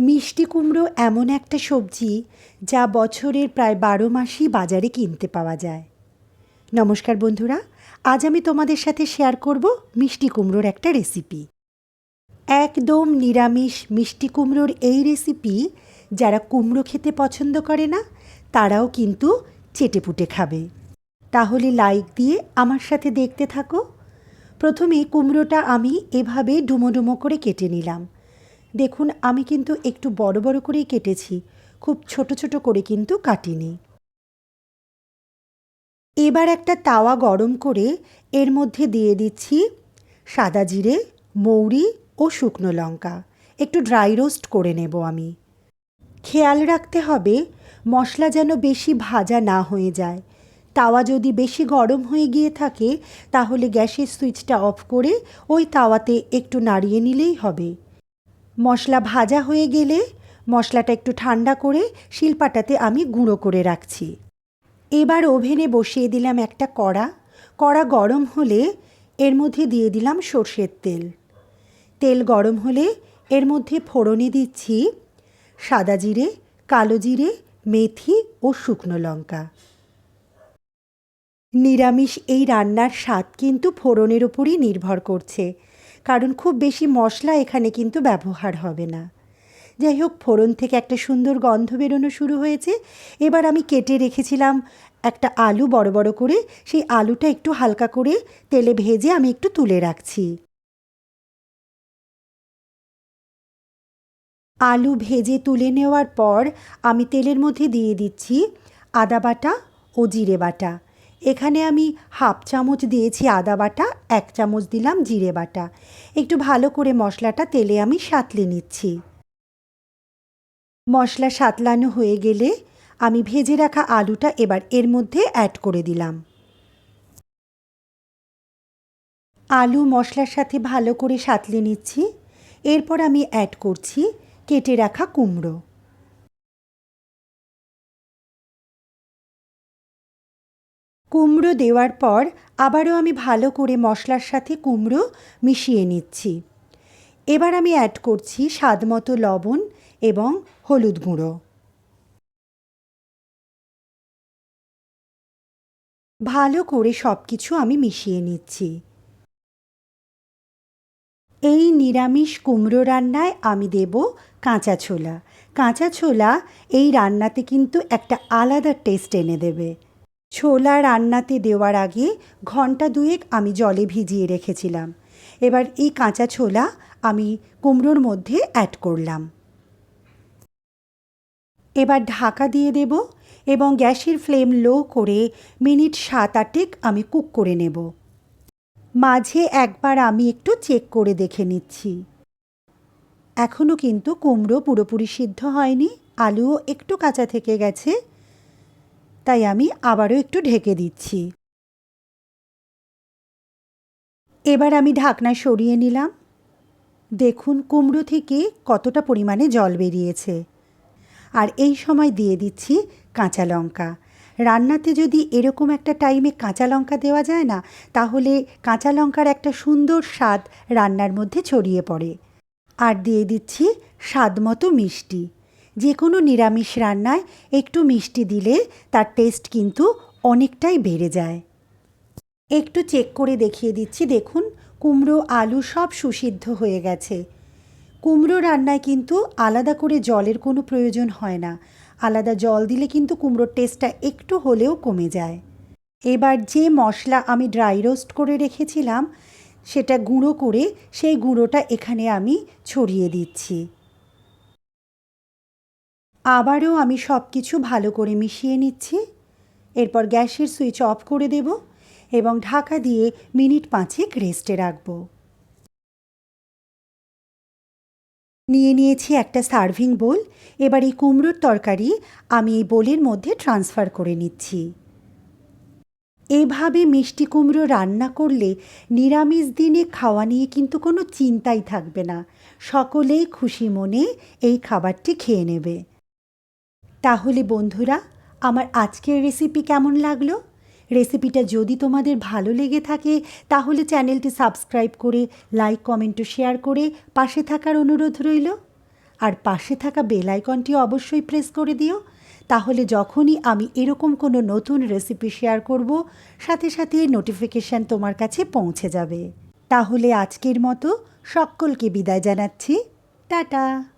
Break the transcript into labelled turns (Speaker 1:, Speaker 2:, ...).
Speaker 1: মিষ্টি কুমড়ো এমন একটা সবজি যা বছরের প্রায় বারো মাসই বাজারে কিনতে পাওয়া যায়। নমস্কার বন্ধুরা, আজ আমি তোমাদের সাথে শেয়ার করব মিষ্টি কুমড়োর একটা রেসিপি। একদম নিরামিষ মিষ্টি কুমড়োর এই রেসিপি যারা কুমড়ো খেতে পছন্দ করে না, তারাও কিন্তু চেটেপুটে খাবে। তাহলে লাইক দিয়ে আমার সাথে দেখতে থাকো। প্রথমে কুমড়োটা আমি এভাবে ডুমো ডুমো করে কেটে নিলাম। দেখুন, আমি কিন্তু একটু বড় বড় করেই কেটেছি। খুব ছোট ছোট করে কিন্তু কাটিনি। এবার একটা তাওয়া গরম করে এর মধ্যে দিয়ে দিচ্ছি সাদা জিরে, মৌরি ও শুকনো লঙ্কা। একটু ড্রাই রোস্ট করে নেব আমি। খেয়াল রাখতে হবে, মশলা যেন বেশি ভাজা না হয়ে যায়। তাওয়া যদি বেশি গরম হয়ে গিয়ে থাকে, তাহলে গ্যাসের সুইচটা অফ করে ওই তাওয়াতে একটু নাড়িয়ে নিলেই হবে। মশলা ভাজা হয়ে গেলে মশলাটা একটু ঠান্ডা করে শিলপাটাতে আমি গুঁড়ো করে রাখছি। এবার ওভেনে বসিয়ে দিলাম একটা কড়া। কড়া গরম হলে এর মধ্যে দিয়ে দিলাম সর্ষের তেল। তেল গরম হলে এর মধ্যে ফোড়নে দিচ্ছি সাদা জিরে, কালো জিরে, মেথি ও শুকনো লঙ্কা। নিরামিষ এই রান্নার স্বাদ কিন্তু ফোড়নের ওপরই নির্ভর করছে। কারণ খুব বেশি মশলা এখানে কিন্তু ব্যবহার হবে না। যাই হোক, ফোড়ন থেকে একটা সুন্দর গন্ধ বেরোনো শুরু হয়েছে। এবার আমি কেটে রেখেছিলাম একটা আলু বড় বড় করে। সেই আলুটা একটু হালকা করে তেলে ভেজে আমি একটু তুলে রাখছি। আলু ভেজে তুলে নেওয়ার পর আমি তেলের মধ্যে দিয়ে দিচ্ছি আদা বাটা ও জিরে বাটা। এখানে আমি হাফ চামচ দিয়েছি আদা বাটা, এক চামচ দিলাম জিরে বাটা। একটু ভালো করে মশলাটা তেলে আমি সাতলে নিচ্ছি। মশলা সাতলানো হয়ে গেলে আমি ভেজে রাখা আলুটা এবার এর মধ্যে অ্যাড করে দিলাম। আলু মশলার সাথে ভালো করে সাতলে নিচ্ছি। এরপর আমি অ্যাড করছি কেটে রাখা কুমড়ো। কুমড়ো দেওয়ার পর আবারও আমি ভালো করে মশলার সাথে কুমড়ো মিশিয়ে নিচ্ছি। এবার আমি অ্যাড করছি স্বাদ মতো লবণ এবং হলুদ গুঁড়ো। ভালো করে সব কিছু আমি মিশিয়ে নিচ্ছি। এই নিরামিষ কুমড়ো রান্নায় আমি দেব কাঁচা ছোলা। কাঁচা ছোলা এই রান্নাতে কিন্তু একটা আলাদা টেস্ট এনে দেবে। ছোলা রান্নাতে দেওয়ার আগে ঘণ্টা দুয়েক আমি জলে ভিজিয়ে রেখেছিলাম। এবার এই কাঁচা ছোলা আমি কুমড়োর মধ্যে অ্যাড করলাম। এবার ঢাকা দিয়ে দেব এবং গ্যাসের ফ্লেম লো করে মিনিট সাত আটেক আমি কুক করে নেব। মাঝে একবার আমি একটু চেক করে দেখে নিচ্ছি। এখনও কিন্তু কুমড়ো পুরোপুরি সিদ্ধ হয়নি, আলুও একটু কাঁচা থেকে গেছে। তাই আমি আবারও একটু ঢেকে দিচ্ছি। এবার আমি ঢাকনা সরিয়ে নিলাম। দেখুন কুমড়ো থেকে কতটা পরিমাণে জল বেরিয়েছে। আর এই সময় দিয়ে দিচ্ছি কাঁচা লঙ্কা। রান্নাতে যদি এরকম একটা টাইমে কাঁচা লঙ্কা দেওয়া যায় না, তাহলে কাঁচা লঙ্কার একটা সুন্দর স্বাদ রান্নার মধ্যে ছড়িয়ে পড়ে। আর দিয়ে দিচ্ছি স্বাদ মতো মিষ্টি। যে কোনো নিরামিষ রান্নায় একটু মিষ্টি দিলে তার টেস্ট কিন্তু অনেকটাই বেড়ে যায়। একটু চেক করে দেখিয়ে দিচ্ছি, দেখুন কুমড়ো, আলু সব সুসিদ্ধ হয়ে গেছে। কুমড়ো রান্নায় কিন্তু আলাদা করে জলের কোনো প্রয়োজন হয় না। আলাদা জল দিলে কিন্তু কুমড়োর টেস্টটা একটু হলেও কমে যায়। এবার যে মশলা আমি ড্রাই রোস্ট করে রেখেছিলাম, সেটা গুঁড়ো করে সেই গুঁড়োটা এখানে আমি ছড়িয়ে দিচ্ছি। আবারও আমি সব কিছু ভালো করে মিশিয়ে নিচ্ছি। এরপর গ্যাসের সুইচ অফ করে দেব এবং ঢাকা দিয়ে মিনিট পাঁচেক রেস্টে রাখব। নিয়ে নিয়েছি একটা সার্ভিং বোল। এবার এই কুমড়োর তরকারি আমি এই বোলের মধ্যে ট্রান্সফার করে নিচ্ছি। এভাবে মিষ্টি কুমড়ো রান্না করলে নিরামিষ দিনে খাওয়া নিয়ে কিন্তু কোনো চিন্তাই থাকবে না। সকলেই খুশি মনে এই খাবারটি খেয়ে নেবে। তাহলে বন্ধুরা, আমার আজকের রেসিপি কেমন লাগল? রেসিপিটা যদি তোমাদের ভালো লেগে থাকে, তাহলে চ্যানেলটি সাবস্ক্রাইব করে লাইক কমেন্ট শেয়ার করে পাশে থাকার অনুরোধ রইল। আর পাশে থাকা বেল আইকনটি অবশ্যই প্রেস করে দিও। তাহলে যখনই আমি এরকম কোনো নতুন রেসিপি শেয়ার করব, সাথে সাথে নোটিফিকেশান তোমার কাছে পৌঁছে যাবে। তাহলে আজকের মতো সকলকে বিদায় জানাচ্ছি। টাটা!